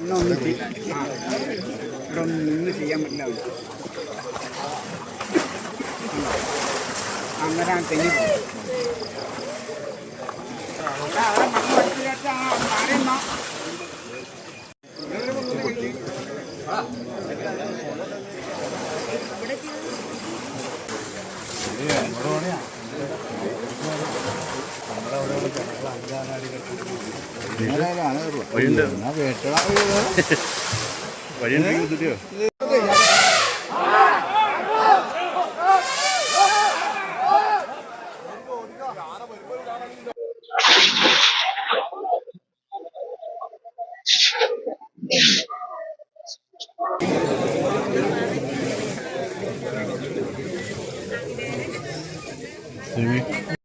ആ. ഇവിടെ ഒന്നും നിന്ന് ചെയ്യാൻ പറ്റില്ല? അന്നേരം തെങ്ങി പോകും വഴിയുണ്ട് വഴിയുണ്ടെങ്കിൽ കിട്ടിയോ Maybe.